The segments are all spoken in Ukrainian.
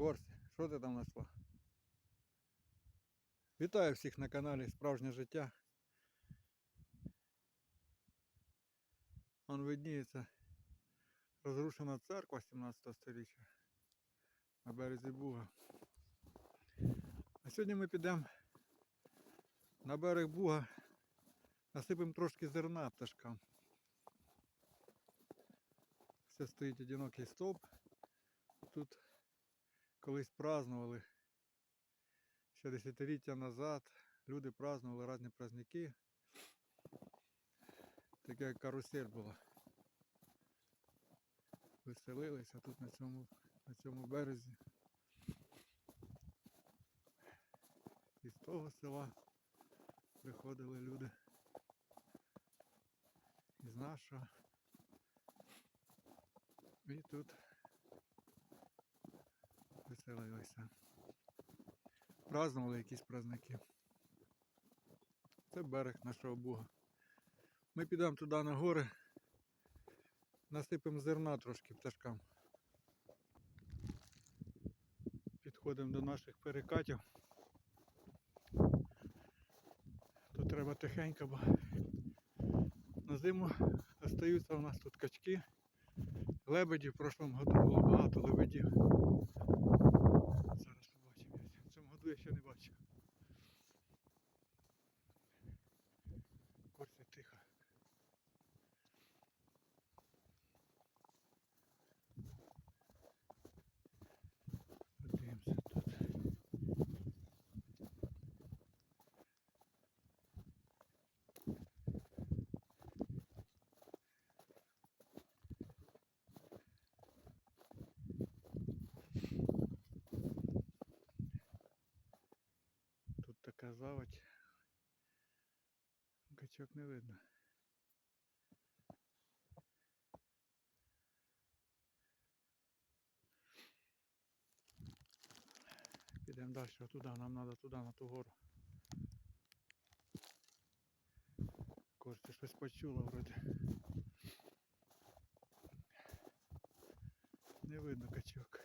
Корсь, що ти там знайшла? Вітаю всіх на каналі Справжнє життя. Вон видніється розрушена церква 17 століття на березі Буга. А сьогодні ми підемо на берег Буга, насипемо трошки зерна пташкам. Все стоїть одинокий стовп. Тут колись празднували ще десятиліття назад. Люди празднували різні праздники. Таке карусель була. Веселилися тут на цьому, на цьому березі. І з того села приходили люди. Із нашого. І тут веселилися. Празднували якісь праздники. Це берег нашого Бога. Ми підемо туди на гори, насипемо зерна трошки пташкам. Підходимо до наших перекатів. Тут треба тихенько, бо на зиму остаються у нас тут качки. Лебедів в прошлому году було багато лебедів. Зараз побачимо. В цьому году я ще не бачив. Корся тихо. Подивимося тут. Тут заводь. Качок не видно. Підемо далі туди, нам треба туди, на ту гору. Костя щось почула вроді. Не видно качок.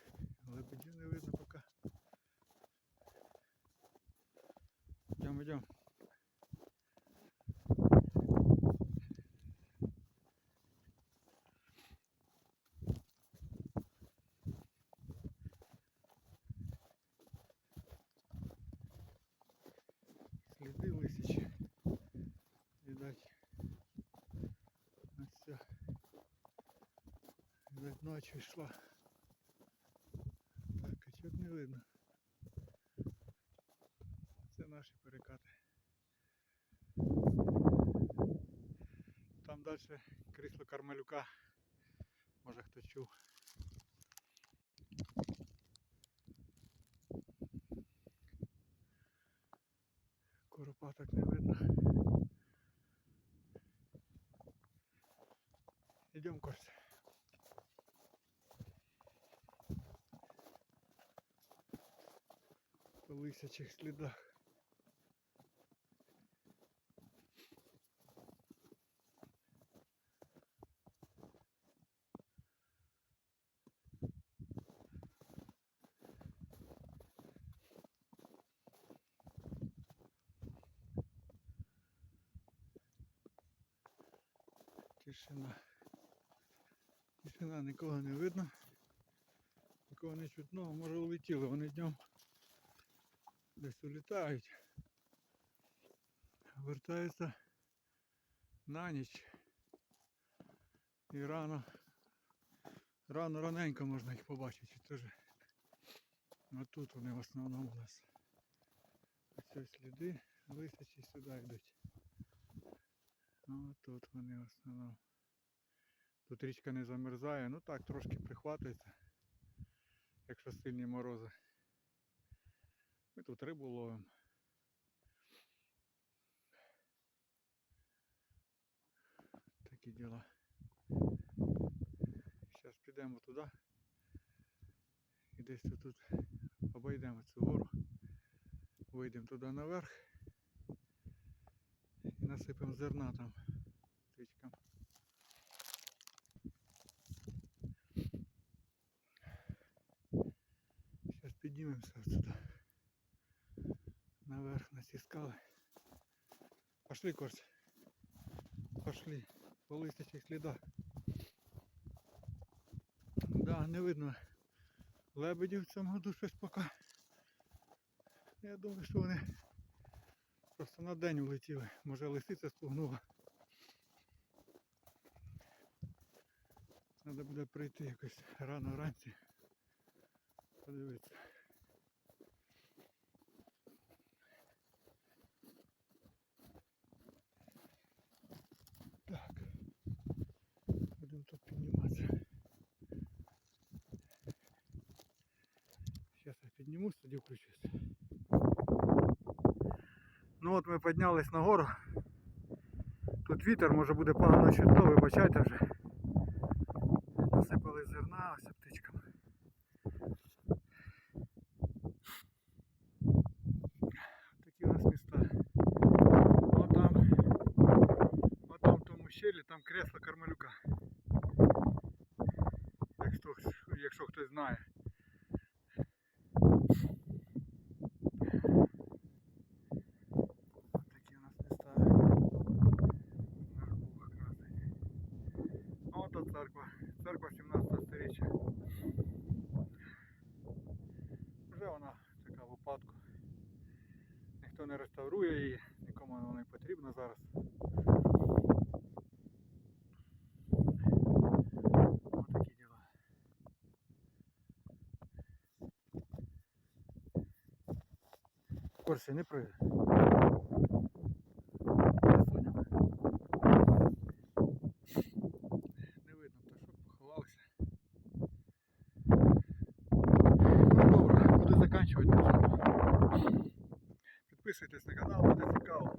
Лебедів не видно поки. Йдемо, йдемо. Сліди лисячі. Видать. Ось все. Видать, ночі йшла. Так, качок не видно. Це наші перекати. Там далі крісло Кармелюка. Може хто чув. Коропаток не видно. Идем, Костя. По лисячих слідах. Тишина. Тишина, нікого не видно. Нікого не чутно, може улетіли, вони днем десь улітають. Вертаються на ніч. І рано, рано раненько можна їх побачити. Теж. А тут вони в основному у нас. Ось сліди лисячі сюди йдуть. Ось тут вони в основному. Тут річка не замерзає, ну так трошки прихватується, якщо сильні морози. Ми тут рибу ловимо. Такі діла. Зараз підемо туди. І десь тут обійдемо цю гору. Вийдемо туди наверх насипемо зерна там птичкам. піднімемося отсюда. Наверх на ці скали. Пошли, Корч. Пошли. По листячих слідах. Да, не видно лебедів в цьому году щось поки. Я думаю, що вони просто на день улетіли. Може лисиця спугнула. Треба буде прийти якось рано вранці. Подивитися. Так. Будемо тут підніматися. Зараз я піднімусь, тоді включусь. От ми піднялись на гору. Тут вітер, може буде погано чутно, вибачайте вже. Насипали зерна ось птичкам. Такі у нас міста. Отам, отам в тому щелі, там кресло Кармелюка. Якщо, якщо хтось знає. Такі у нас міста. Наш Бог красний. А ото церква. Церква 17 сторіччя. Вже вона така в упадку. Ніхто не реставрує її, нікому вона не потрібна зараз. Корси не прийде. підписуйтесь на канал, буде цікаво.